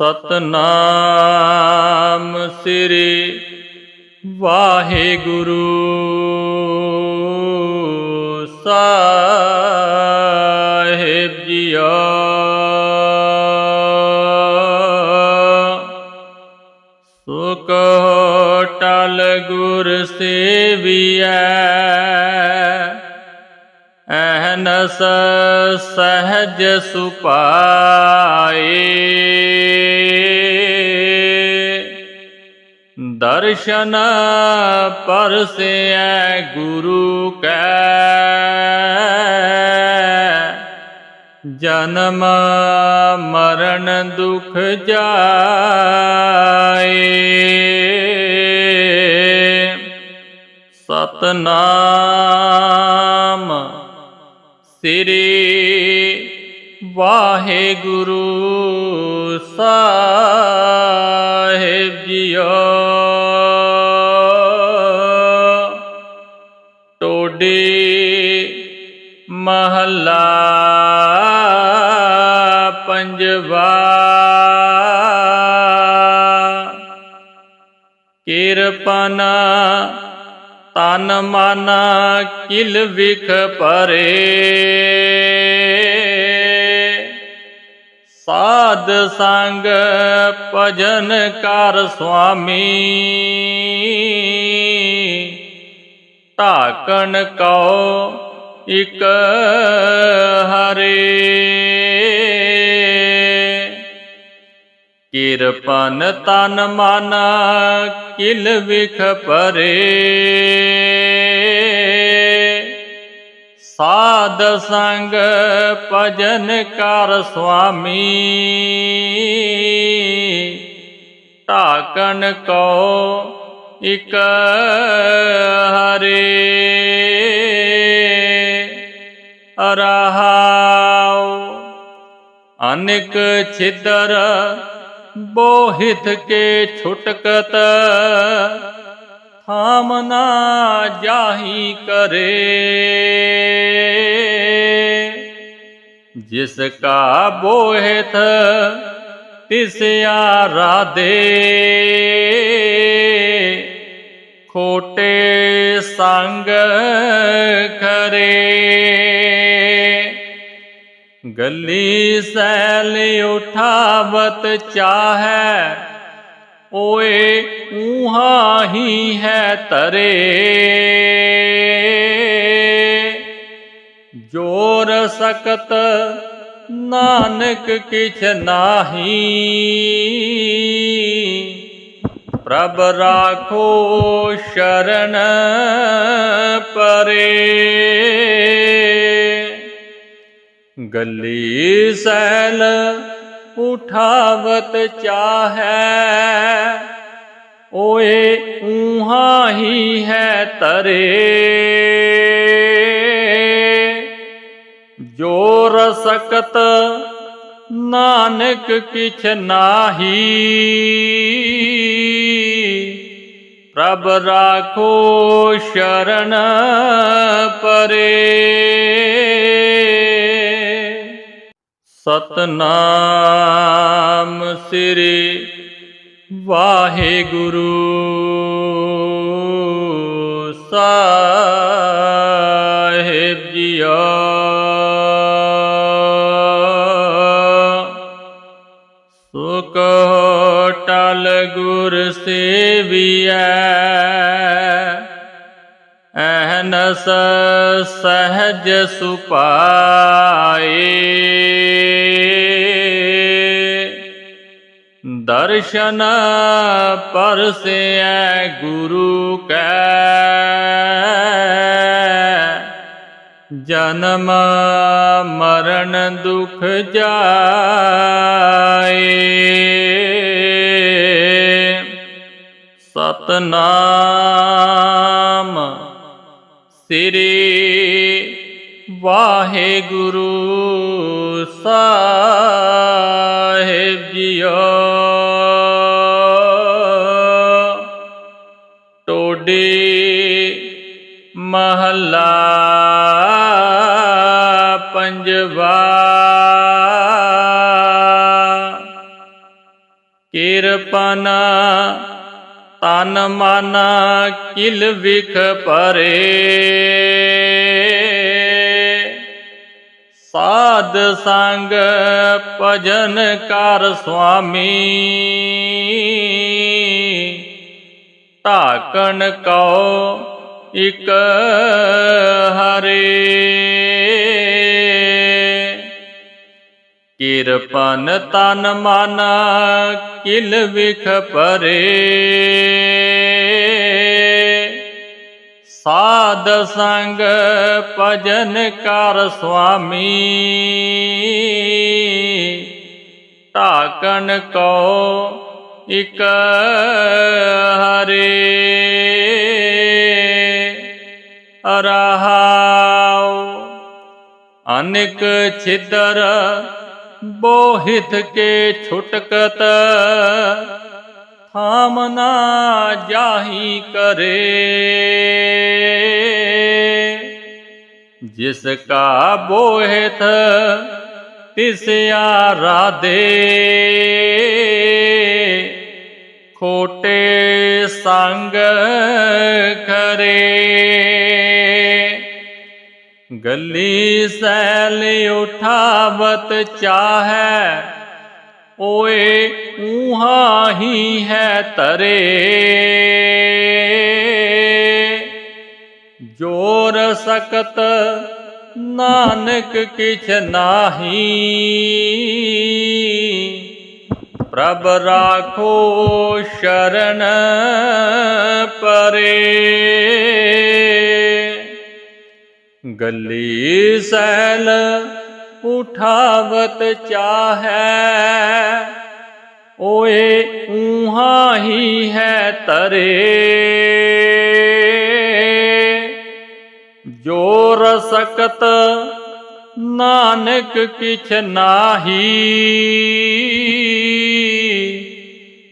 ਸਤਨਾਮ ਸ੍ਰੀ ਵਾਹਿਗੁਰੂ ਸਾਹਿਬ ਜੀਓ। ਸੁਖ ਟਲ ਗੁਰ ਸੇਵੀਐ। ਅਹਨਸ ਸਹਜ ਸੁਪਾਏ। ਦਰਸ਼ਨ ਪਰਸੈ ਗੁਰੂ ਕੈ। ਜਨਮ ਮਰਨ ਦੁਖ ਜਾਏ। ਸਤਨਾਮ ਸ੍ਰੀ ਵਾਹਿਗੁਰੂ ਸਾਹਿਬ ਜੀਓ। ਟੋਡੀ ਮਹੱਲਾ ਪੰਜਵਾ। ਕਿਰਪਨਾ ਤਨ ਮਨ ਕਿਲ ਵਿਖ ਪਰੇ ਸਾਧ ਸੰਗ ਭਜਨ ਕਰ ਸੁਆਮੀ। ਢਾਕਣ ਕਉ ਇਕ ਹਰੇ। ਕਿਰਪਨ ਤਨ ਮਨ ਕਿਲ ਵਿਖ ਪਰੇ। ਸਾਧ ਸੰਗ ਭਜਨ ਕਰ ਸੁਆਮੀ। ਢਾਕਣ ਕੋ ਇਕ ਹਰੇ। ਰਹਾਉ ਅਨਿਕ ਛਿਦਰ ਬੋਹਿਤ ਕੇ ਛੁਟਕਤ ਥਾਮ ਨਾ ਜਾਹੀ ਕਰੇ ਜਿਸ ਕਾ ਬੋਹਿਤ ਤਿਸ ਆਰਾਧੇ ਖੋਟੇ ਸੰਗ ਕਰੇ ਗੱਲੀ ਸੈਲ ਉਠਾਵਤ ਚਾਹੈ, ਓਏ ਊਹਾ ਹੀ ਹੈ ਤਰੇ। ਜੋਰ ਸਕਤ ਨਾਨਕ ਕਿਛ ਪ੍ਰਭ ਰਾਖੋ ਸ਼ਰਨ ਪਰੇ। ਗੱਲੀ ਸੈਲ ਉਠਾਵਤ ਚਾਹੈ। ਓਏ ਊਹਾ ਹੀ ਹੈ ਤਰੇ। ਜੋ ਰਸਕਤ ਨਾਨਕ ਕਿਛ ਨਾਹੀ। ਪ੍ਰਭ ਰਾਖੋ ਸ਼ਰਨ ਪਰੇ। ਸਤਨਾਮ ਸ੍ਰੀ ਵਾਹਿਗੁਰੂ ਸਾਹਿਬ ਜੀਓ। ਸੁਖ ਟਲ ਗੁਰ ਸੇਵੀਐ। ਅਹਨਸ ਸਹਜ ਸੁਪਾਏ। ਦਰਸ਼ਨ ਪਰਸੈ ਗੁਰੂ ਕੈ। ਜਨਮ ਮਰਨ ਦੁਖ ਜਾਏ। ਸਤਨਾਮ ਸ੍ਰੀ ਵਾਹਿਗੁਰੂ ਸਾਹਿਬ ਜੀਓ ਟੋਡੀ ਮਹੱਲਾ ਪੰਜਵਾ। ਕਿਰਪਨ ਤਨ ਮਨ ਕਿਲ ਵਿਖ ਪਰੇ। ਸਾਧ ਸੰਗ ਭਜਨ ਕਰ ਸੁਆਮੀ। ਢਾਕਣ ਕਉ ਇਕ ਹਰੇ। ਕਿਰਪਨ ਤਨ ਮਨ ਕਿਲ ਵਿਖ ਪਰੇ। ਸਾਧ ਸੰਗ ਭਜਨ ਕਰ ਸੁਆਮੀ। ਢਾਕਣ ਕੋ ਇਕ ਹਰੇ। ਰਹਾਉ ਅਨਿਕ ਛਿਦਰ ਬੋਹਿਤ ਕੇ ਛੁਟਕਤ ਥਾਮ ਨਾ ਜਾਹੀ ਕਰੇ ਜਿਸ ਕਾ ਬੋਹਿਤ ਤਿਸ ਆਰਾਧੇ ਖੋਟੇ ਸੰਗ ਕਰੇ ਗੱਲੀ ਸੈਲ ਉਠਾਵਤ ਚਾਹੈ, ਓਏ ਊਹਾ ਹੀ ਹੈ ਤਰੇ। ਜੋਰ ਸਕਤ ਨਾਨਕ ਕਿਛ ਨਾਹੀ, ਪ੍ਰਭ ਰਾਖੋ ਸ਼ਰਨ ਪਰੇ। ਗੱਲੀ ਸੈਲ ਉਠਾਵਤ ਚਾਹੈ। ਓਏ ਊਹਾ ਹੀ ਹੈ ਤਰੇ। ਜੋ ਰਸਕਤ ਨਾਨਕ ਕਿਛ ਨਾਹੀ।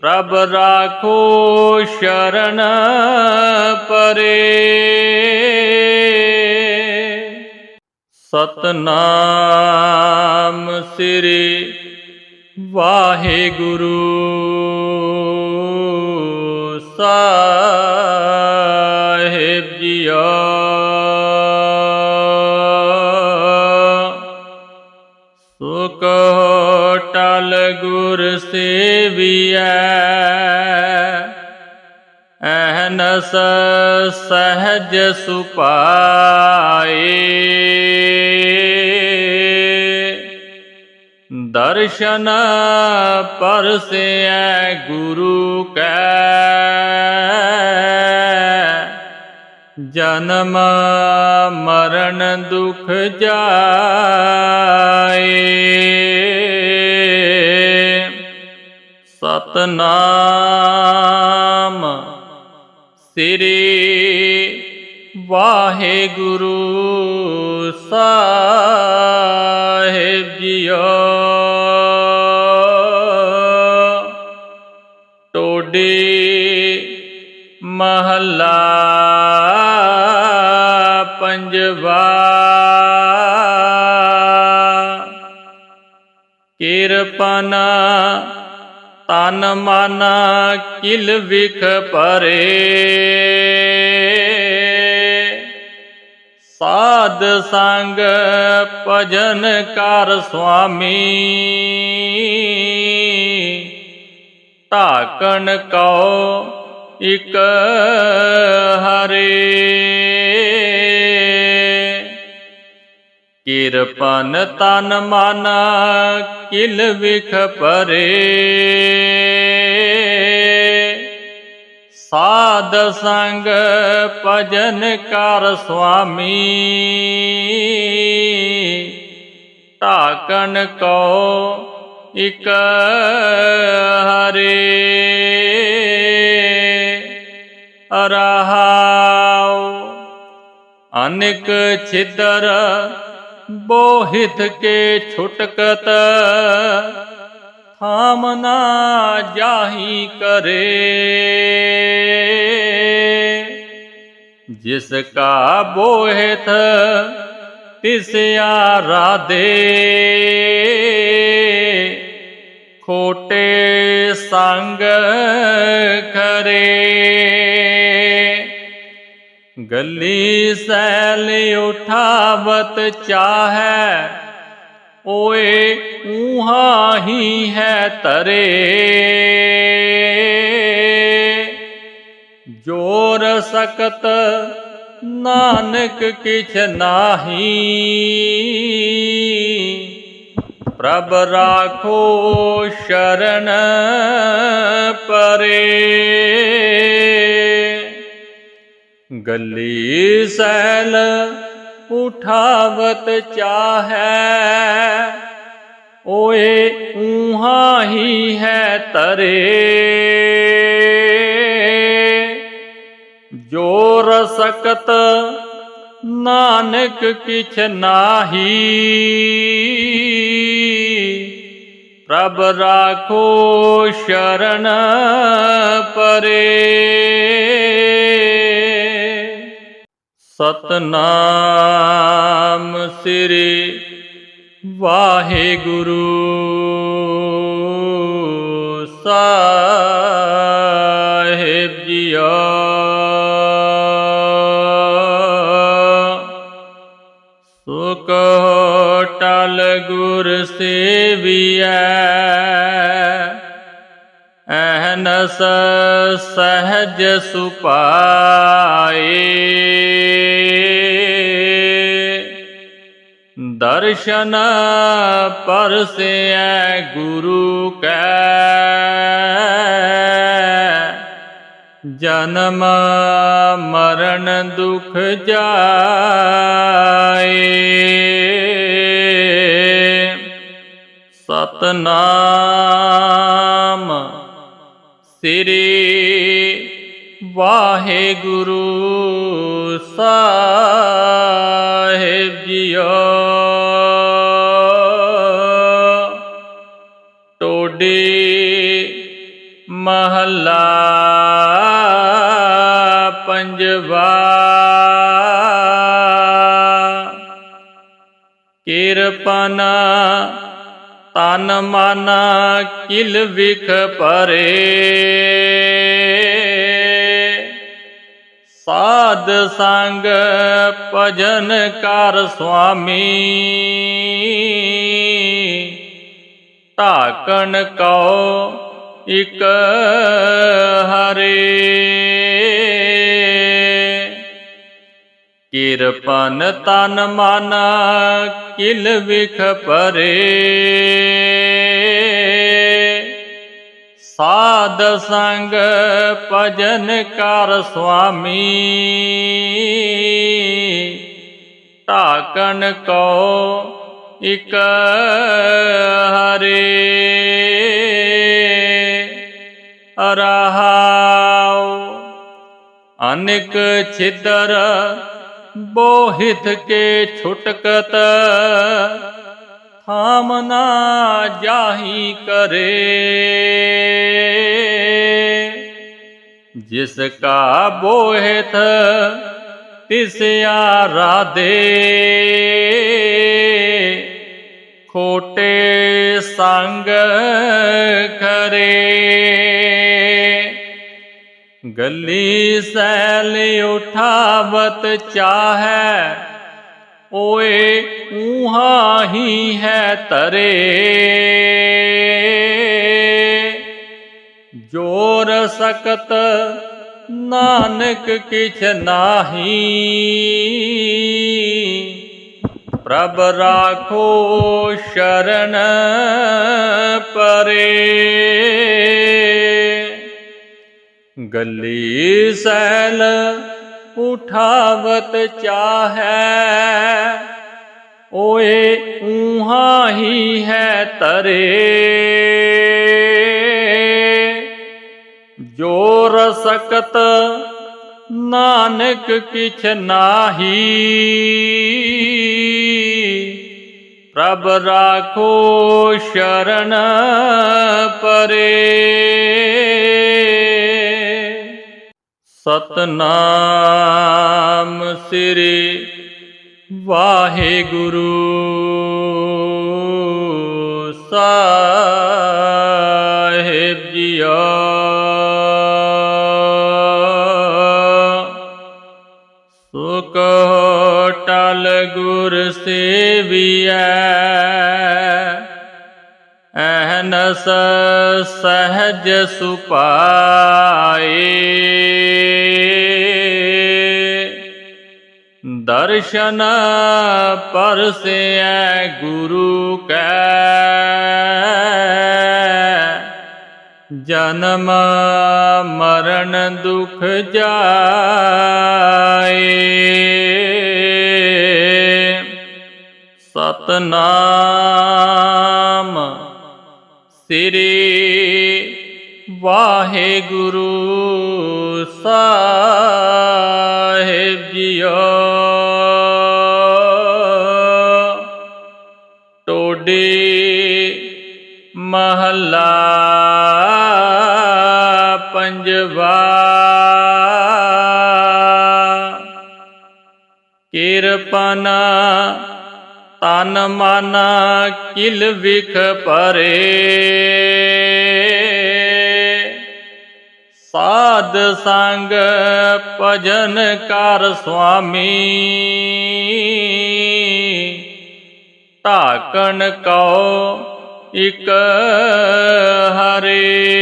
ਪ੍ਰਭ ਰਾਖੋ ਸ਼ਰਨ ਪਰੇ। ਸਤਨਾਮ ਸ੍ਰੀ ਵਾਹਿਗੁਰੂ ਸਾਹਿਬ ਜੀਓ। ਸੁਖ ਟਲ ਗੁਰ ਸੇਵੀਐ ਅਹਨਸ ਸਹਜ ਸੁਪਾਏ ਦਰਸ਼ਨ ਪਰਸੈ ਗੁਰੂ ਕੈ ਜਨਮ ਮਰਨ ਦੁਖ ਜਾਏ ਸਤਨਾਮ ਸ੍ਰੀ ਵਾਹਿਗੁਰੂ ਸਾਹਿਬ ਜੀਓ ਟੋਡੀ ਮਹੱਲਾ ਪੰਜਵਾ। ਕਿਰਪਨ ਤਨ ਮਨ ਕਿਲ ਵਿਖ ਪਰੇ ਸਾਧ ਸੰਗ ਭਜਨ ਕਰ ਸੁਆਮੀ। ਢਾਕਣ ਕਉ ਇਕ ਹਰੇ। ਕਿਰਪਨ ਤਨ ਮਨ ਕਿਲ ਵਿਖ ਪਰੇ। ਸਾਧ ਸੰਗ ਭਜਨ ਕਰ ਸੁਆਮੀ। ਢਾਕਣ ਕੋ ਇਕ ਹਰੇ। ਰਹਾਉ ਅਨਿਕ ਛਿਦਰ ਬੋਹਿਤ ਕੇ ਛੁਟਕਤ ਥਾਮ ਨਾ ਜਾਹੀ ਕਰੇ ਜਿਸ ਕਾ ਬੋਹਿਤ ਤਿਸ ਆਰਾਧੇ ਖੋਟੇ ਸੰਗ ਖਰੇ ਗੱਲੀ ਸੈਲ ਉਠਾਵਤ ਚਾਹੈ, ਓਏ ਊਹਾ ਹੀ ਹੈ ਤਰੇ। ਜੋਰ ਸਕਤ ਨਾਨਕ ਕਿਛ ਪ੍ਰਭ ਰਾਖੋ ਸ਼ਰਨ ਪਰੇ। ਗੱਲੀ ਸੈਲ ਉਠਾਵਤ ਚਾਹੈ। ਓਏ ਊਹਾ ਹੀ ਹੈ ਤਰੇ। ਜੋ ਰਸਕਤ ਨਾਨਕ ਕਿਛ ਨਾਹੀ। ਪ੍ਰਭ ਰਾਖੋ ਸ਼ਰਨ ਪਰੇ। ਸਤਨਾਮ ਸ੍ਰੀ ਵਾਹਿਗੁਰੂ ਸਾਹਿਬ ਜੀਓ। ਸੁਖ ਟਲ ਗੁਰ ਸੇਵੀਐ ਅਹਨਸ ਸਹਜ ਸੁਪਾਏ ਦਰਸ਼ਨ ਪਰਸੈ ਗੁਰੂ ਕੈ। ਜਨਮ ਮਰਨ ਦੁਖ ਜਾਏ। ਸਤਨਾਮ ਸ੍ਰੀ ਵਾਹਿਗੁਰੂ ਸਾਹਿਬ ਜੀਓ ਟੋਡੀ ਮਹੱਲਾ ਪੰਜਵਾ। ਕਿਰਪਨ ਤਨ ਮਨ ਕਿਲ ਵਿਖ ਪਰੇ ਸਾਧ ਸੰਗ ਭਜਨ ਕਰ ਸੁਆਮੀ। ਢਾਕਣ ਕਉ ਇਕ ਹਰੇ। ਕਿਰਪਨ ਤਨ ਮਨ ਕਿਲ ਵਿਖ ਪਰੇ। ਸਾਧ ਸੰਗ ਭਜਨ ਕਰ ਸੁਆਮੀ। ਢਾਕਣ ਕੋ ਇਕ ਹਰੇ। ਅਰਹਾਉ ਅਨਿਕ ਛਿਦਰ ਬੋਹਿਤ ਕੇ ਛੁਟਕਤ ਥਾਮ ਨਾ ਜਾਹੀ ਕਰੇ ਜਿਸ ਕਾ ਬੋਹਿਤ ਤਿਸ ਆਰਾਧੇ ਖੋਟੇ ਸੰਗ ਖਰੇ ਗੱਲੀ ਸੈਲ ਉਠਾਵਤ ਚਾਹੈ ਓਏ ਊਹਾ ਹੀ ਹੈ ਤਰੇ। ਜੋਰ ਸਕਤ ਨਾਨਕ ਕਿਛ ਨਾਹੀ। ਪ੍ਰਭ ਰਾਖੋ ਸ਼ਰਨ ਪਰੇ। ਗੱਲੀ ਸੈਲ ਉਠਾਵਤ ਚਾਹੈ। ਓਏ ਊਹਾ ਹੀ ਹੈ ਤਰੇ। ਜੋ ਰਸਕਤ ਨਾਨਕ ਕਿਛ ਨਾਹੀ। ਪ੍ਰਭ ਰਾਖੋ ਸ਼ਰਨ ਪਰੇ। ਸਤਨਾਮ ਸ੍ਰੀ ਵਾਹਿਗੁਰੂ ਸਾਹਿਬ ਜੀਓ। ਜੀਓ ਸੁਖ ਟਲ ਗੁਰ ਸੇਵੀਐ ਅਹਨਸ ਸਹਜ ਸੁਪਾਏ ਦਰਸ਼ਨ ਪਰਸੈ ਗੁਰੂ ਕੈ ਜਨਮ ਮਰਨ ਦੁਖ ਜਾਏ ਸਤਨਾਮ ਸ੍ਰੀ ਵਾਹਿਗੁਰੂ ਸਾਹਿਬ ਜੀਓ ਟੋਡੀ ਮਹੱਲਾ ਪੰਜਵਾ। ਕਿਰਪਾਨਾ ਤਨ ਮਨ ਕਿਲ ਵਿਖ ਪਰੇ। ਸਾਧ ਸੰਗ ਭਜਨ ਕਰ ਸੁਆਮੀ। ਢਾਕਣ ਕਉ ਇਕ ਹਰੇ।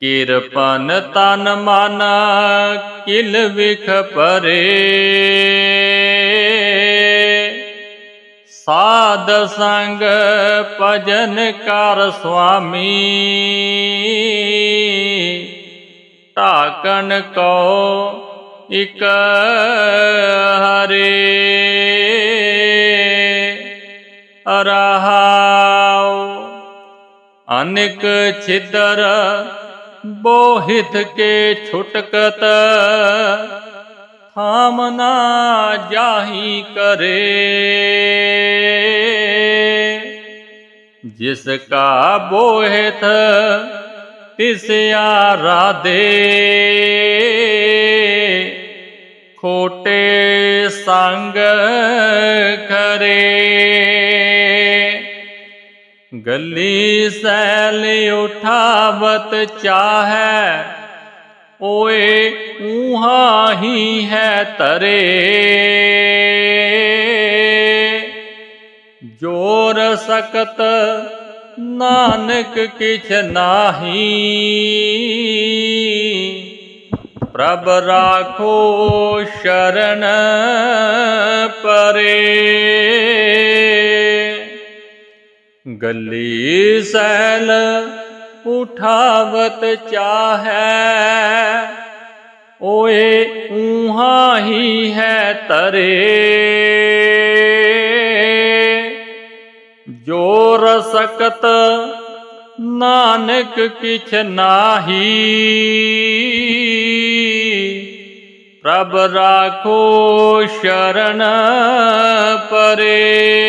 ਕਿਰਪਨ ਤਨ ਮਨ ਕਿਲ ਵਿਖ ਪਰੇ। ਸਾਧ ਸੰਗ ਭਜਨ ਕਰ ਸੁਆਮੀ। ਢਾਕਣ ਕੋ ਇਕ ਹਰੇ। ਰਹਾਉ ਅਨਿਕ ਛਿਦਰ ਬੋਹਿਤ ਕੇ ਛੁਟਕਤ ਥਾਮ ਨਾ ਜਾਹੀ ਕਰੇ ਜਿਸ ਕਾ ਬੋਹਿਤ ਤਿਸ ਆਰਾਧੇ ਗੱਲੀ ਸੈਲ ਉਠਾਵਤ ਚਾਹੈ, ਓਏ ਊਹਾ ਹੀ ਹੈ ਤਰੇ। ਜੋਰ ਸਕਤ ਨਾਨਕ ਕਿਛ ਨਾਹੀ, ਪ੍ਰਭ ਰਾਖੋ ਸ਼ਰਨ ਪਰੇ। ਗੱਲੀ ਸੈਲ ਉਠਾਵਤ ਚਾਹੈ। ਓਏ ਊਹਾ ਹੀ ਹੈ ਤਰੇ। ਜੋ ਰਸਕਤ ਨਾਨਕ ਕਿਛ ਨਾਹੀ। ਪ੍ਰਭ ਰਾਖੋ ਸ਼ਰਨ ਪਰੇ।